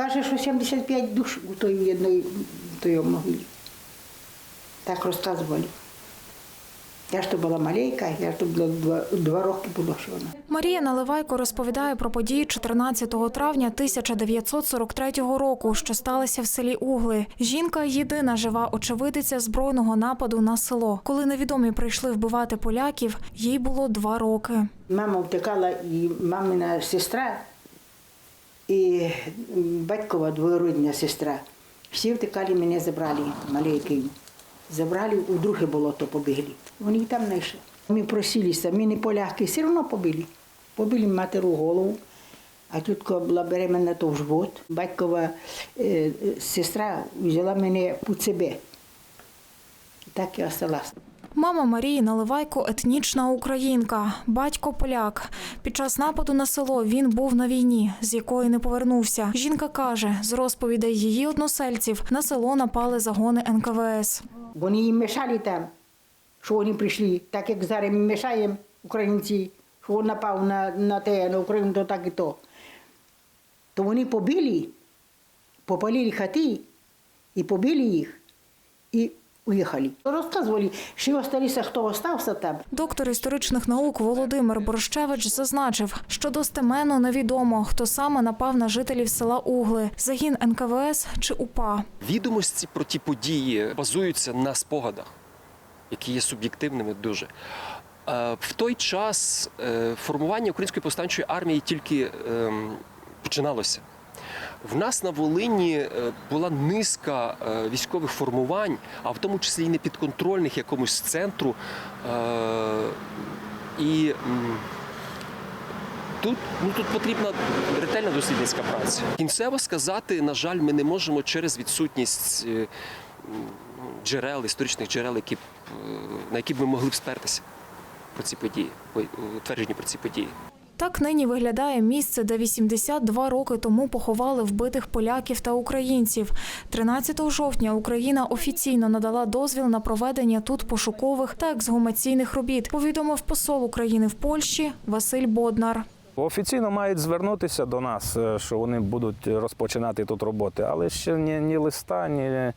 Каже, що 75 душ у той одної в той могилі. Так розказували. Я ж то була маленька, я ж то два, два роки було, що вона. Марія Наливайко розповідає про події 14 травня 1943 року, що сталися в селі Угли. Жінка єдина жива очевидиця збройного нападу на село. Коли невідомі прийшли вбивати поляків, їй було два роки. Мама втекала і мамина сестра, і батькова двоюрідна сестра. Всі втекали, мене забрали, маленький. Забрали, у друге болото побігли. Вони там знайшли. Ми просилися, ми не поляки, все одно побили. Побили матеру голову, а тітка була беременна, то в живот. Батькова е, сестра взяла мене під себе. Так я осталась. Мама Марії Наливайко етнічна українка, батько поляк. Під час нападу на село він був на війні, з якої не повернувся. Жінка каже, з розповідей її односельців на село напали загони НКВС. Вони їм мешали там, що вони прийшли, так як зараз ми мешаємо українці, що він напав на, на те, на Україну, то так і то. То вони побили, попалили хати і побили їх, і уїхали. Розказували, що осталися, хто остався там. Доктор історичних наук Володимир Борщевич зазначив, що достеменно невідомо, хто саме напав на жителів села Угли, загін НКВС чи УПА. Відомості про ті події базуються на спогадах, які є суб'єктивними дуже. Е, В той час е, формування української повстанчої армії тільки ем, починалося. В нас на Волині е, була низка е, військових формувань, а в тому числі і непідконтрольних якомусь центру. Е, І Тут, ну, тут потрібна ретельна дослідницька праця. Кінцево сказати, на жаль, ми не можемо через відсутність джерел, історичних джерел, які б, на які б ми могли б спертися про ці події, ой, тверджені про ці події. Так нині виглядає місце, де 82 роки тому поховали вбитих поляків та українців. 13 жовтня Україна офіційно надала дозвіл на проведення тут пошукових та ексгумаційних робіт. Повідомив посол України в Польщі Василь Боднар. Офіційно мають звернутися до нас, е, що вони будуть розпочинати тут роботи, але ще ні, ні листа, ні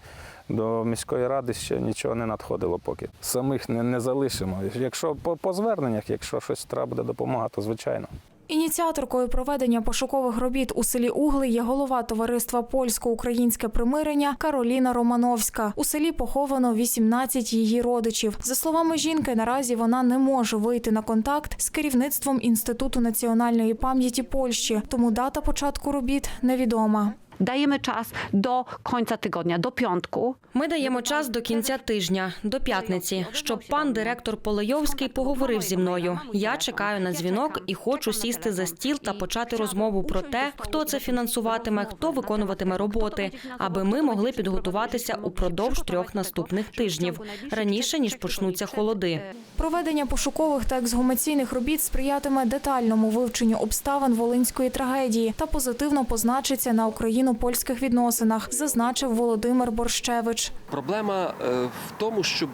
до міської ради ще нічого не надходило поки. Самих не, не залишимо. Якщо по, по зверненнях, якщо щось треба буде допомога, то звичайно. Ініціаторкою проведення пошукових робіт у селі Угли є голова товариства Польсько-Українське примирення Кароліна Романовська. У селі поховано 18 її родичів. За словами жінки, наразі вона не може вийти на контакт з керівництвом Інституту національної пам'яті Польщі, тому дата початку робіт невідома. Dajemy czas do końca tygodnia, do piątku. Ми даємо час до кінця тижня, до п'ятниці, щоб пан директор Полейовський поговорив зі мною. Я чекаю на дзвінок і хочу сісти за стіл та почати розмову про те, хто це фінансуватиме, хто виконуватиме роботи, аби ми могли підготуватися упродовж трьох наступних тижнів раніше ніж почнуться холоди. Проведення пошукових та ексгумаційних робіт сприятиме детальному вивченню обставин волинської трагедії та позитивно позначиться на україно-польських відносинах, зазначив Володимир Борщевич. Проблема е, в тому, щоб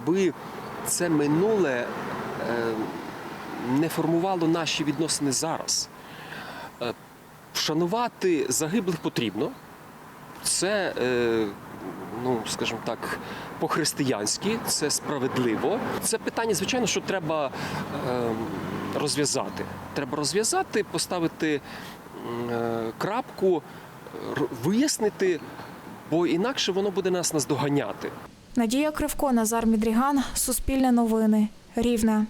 це минуле е, не формувало наші відносини зараз. Е, Вшанувати загиблих потрібно. Це, ну, скажімо так, по-християнськи, це справедливо. Це питання, звичайно, що треба розв'язати. Треба розв'язати, поставити крапку, вияснити, бо інакше воно буде нас наздоганяти. Надія Кривко, Назар Мідріган, Суспільне новини, Рівне.